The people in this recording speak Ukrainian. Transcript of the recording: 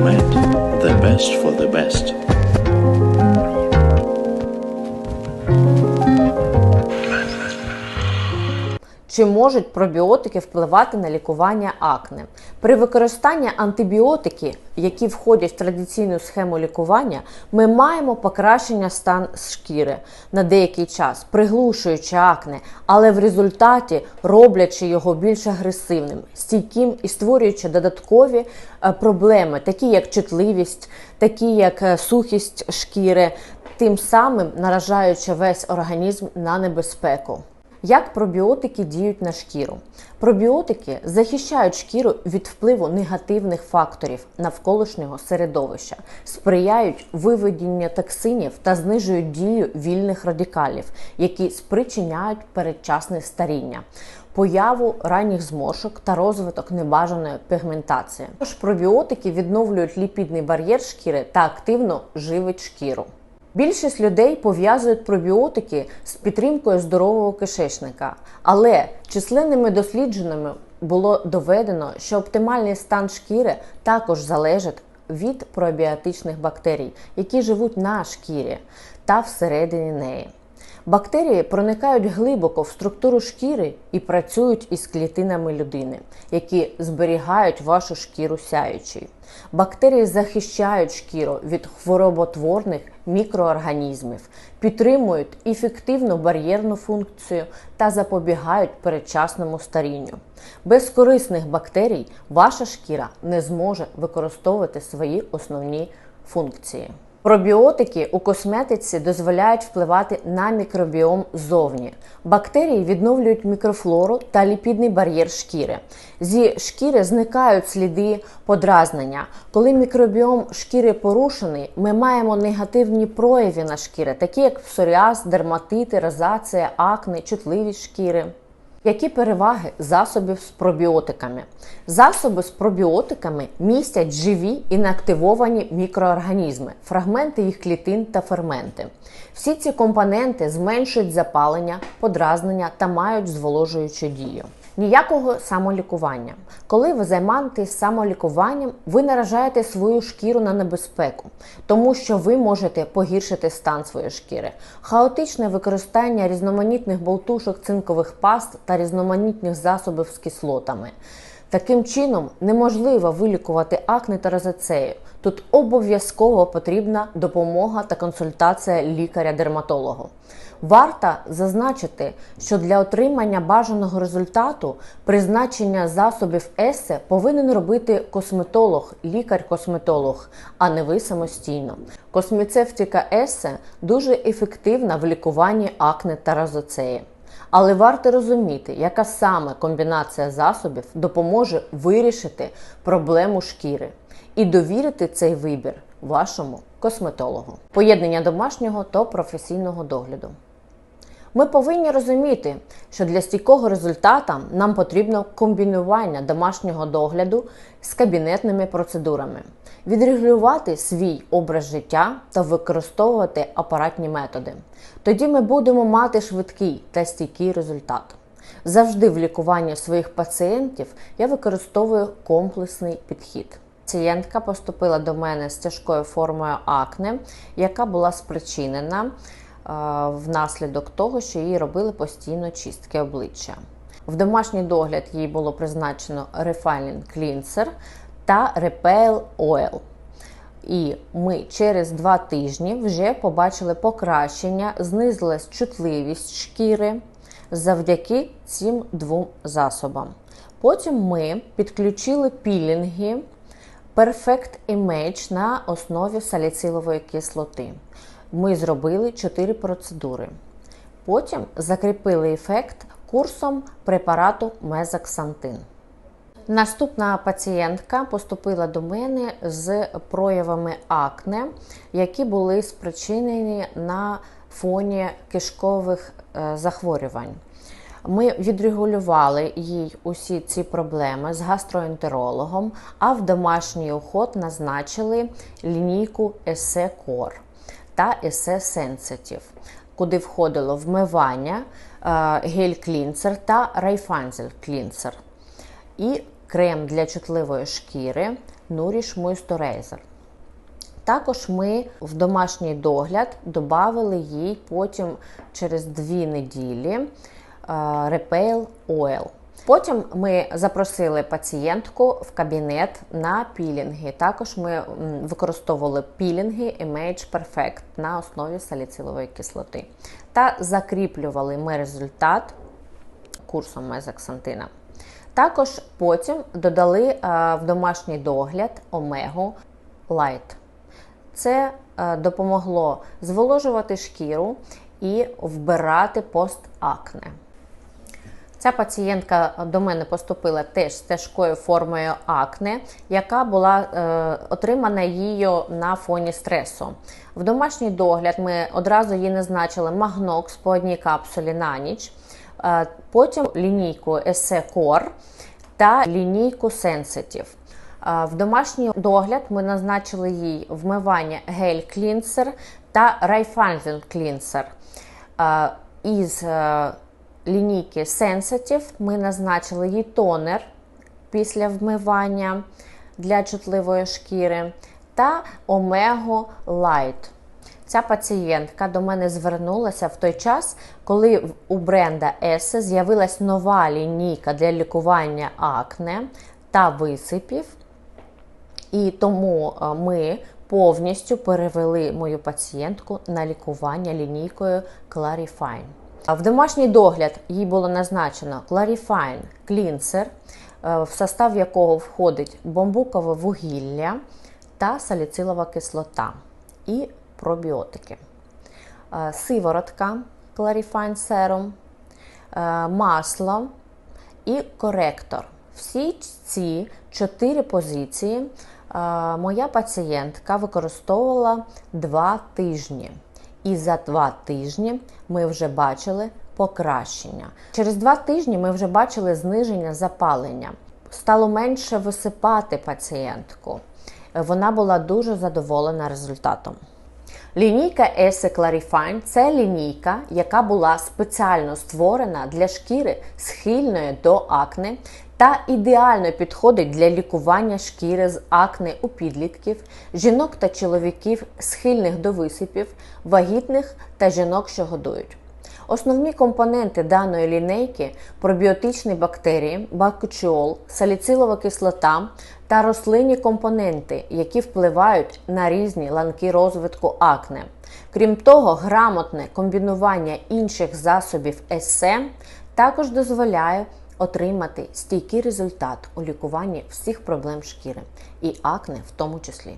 The best for the best. Чи можуть пробіотики впливати на лікування акне? При використанні антибіотиків, які входять в традиційну схему лікування, ми маємо покращення стан шкіри на деякий час, приглушуючи акне, але в результаті роблячи його більш агресивним, стійким і створюючи додаткові е, проблеми, такі як чутливість, такі як е, сухість шкіри, тим самим наражаючи весь організм на небезпеку. Як пробіотики діють на шкіру? Пробіотики захищають шкіру від впливу негативних факторів навколишнього середовища, сприяють виведенню токсинів та знижують дію вільних радикалів, які спричиняють передчасне старіння. Появу ранніх зморшок та розвиток небажаної пігментації. Тож пробіотики відновлюють ліпідний бар'єр шкіри та активно живить шкіру. Більшість людей пов'язують пробіотики з підтримкою здорового кишечника, але численними дослідженнями було доведено, що оптимальний стан шкіри також залежить від пробіотичних бактерій, які живуть на шкірі та всередині неї. Бактерії проникають глибоко в структуру шкіри і працюють із клітинами людини, які зберігають вашу шкіру сяючою. Бактерії захищають шкіру від хвороботворних мікроорганізмів, підтримують ефективну бар'єрну функцію та запобігають передчасному старінню. Без корисних бактерій ваша шкіра не зможе використовувати свої основні функції. Пробіотики у косметиці дозволяють впливати на мікробіом ззовні. Бактерії відновлюють мікрофлору та ліпідний бар'єр шкіри. Зі шкіри зникають сліди подразнення. Коли мікробіом шкіри порушений, ми маємо негативні прояви на шкірі, такі як псоріаз, дерматити, розація, акне, чутливість шкіри. Які переваги засобів з пробіотиками? Засоби з пробіотиками містять живі і неактивовані мікроорганізми, фрагменти їх клітин та ферменти. Всі ці компоненти зменшують запалення, подразнення та мають зволожуючу дію. Ніякого самолікування. Коли ви займаєтесь самолікуванням, ви наражаєте свою шкіру на небезпеку, тому що ви можете погіршити стан своєї шкіри. Хаотичне використання різноманітних болтушок, цинкових паст та різноманітних засобів з кислотами. Таким чином неможливо вилікувати акне та розацею. Тут обов'язково потрібна допомога та консультація лікаря-дерматолога. Варто зазначити, що для отримання бажаного результату призначення засобів ЕСЕ повинен робити косметолог, лікар-косметолог, а не ви самостійно. Космецевтика ЕСЕ дуже ефективна в лікуванні акне та розоцеї. Але варто розуміти, яка саме комбінація засобів допоможе вирішити проблему шкіри і довірити цей вибір вашому косметологу. Поєднання домашнього та професійного догляду. Ми повинні розуміти, що для стійкого результата нам потрібно комбінування домашнього догляду з кабінетними процедурами, відрегулювати свій образ життя та використовувати апаратні методи. Тоді ми будемо мати швидкий та стійкий результат. Завжди в лікуванні своїх пацієнтів я використовую комплексний підхід. Пацієнтка поступила до мене з тяжкою формою акне, яка була спричинена внаслідок того, що їй робили постійно чистки обличчя. В домашній догляд їй було призначено Refining Cleanser та Repair Oil. І ми через два тижні вже побачили покращення, знизилась чутливість шкіри завдяки цим двом засобам. Потім ми підключили пілінги Perfect Image на основі саліцилової кислоти. Ми зробили 4 процедури. Потім закріпили ефект курсом препарату Мезоксантин. Наступна пацієнтка поступила до мене з проявами акне, які були спричинені на фоні кишкових е, захворювань. Ми відрегулювали їй усі ці проблеми з гастроентерологом, а в домашній уход назначили лінійку Есе Core та Есе Sensitive, куди входило вмивання, гель-клінцер та райфанзель клінцер і крем для чутливої шкіри, Nourish Moisturizer. Також ми в домашній догляд додали їй потім через дві неділі е, Repail Oil. Потім ми запросили пацієнтку в кабінет на пілінги. Також ми використовували пілінги Image Perfect на основі саліцилової кислоти та закріплювали ми результат курсом мезоксантина. Також потім додали е, в домашній догляд омегу Light. Це е, допомогло зволожувати шкіру і вбирати постакне. Ця пацієнтка до мене поступила теж з тяжкою формою акне, яка була е, отримана її на фоні стресу. В домашній догляд ми одразу їй назначили магнокс по одній капсулі на ніч, е, потім лінійку Esse Core та лінійку Sensitive. Е, В домашній догляд ми назначили їй вмивання гель клінсер та райфанзен клінсер. Е, Із е, лінійки Sensitive ми назначили їй тонер після вмивання для чутливої шкіри та Омего Light. Ця пацієнтка до мене звернулася в той час, коли у бренда Esse з'явилась нова лінійка для лікування акне та висипів. І тому е, ми повністю перевели мою пацієнтку на лікування лінійкою Clarifine. В домашній догляд їй було назначено Clarifine Cleanser, е, в состав якого входить бамбукове вугілля та саліцилова кислота і пробіотики. Е, Сиворотка Clarifine Serum, е, масло і коректор. Всі ці чотири позиції моя пацієнтка використовувала два тижні. І за два тижні ми вже бачили покращення. Через два тижні ми вже бачили зниження запалення. Стало менше висипати пацієнтку. Вона була дуже задоволена результатом. Лінійка Esse Clarifine – це лінійка, яка була спеціально створена для шкіри схильної до акне та ідеально підходить для лікування шкіри з акне у підлітків, жінок та чоловіків, схильних до висипів, вагітних та жінок, що годують. Основні компоненти даної лінейки пробіотичні бактерії, бакучіол, саліцилова кислота та рослинні компоненти, які впливають на різні ланки розвитку акне. Крім того, грамотне комбінування інших засобів ЕСЕ також дозволяє отримати стійкий результат у лікуванні всіх проблем шкіри і акне в тому числі.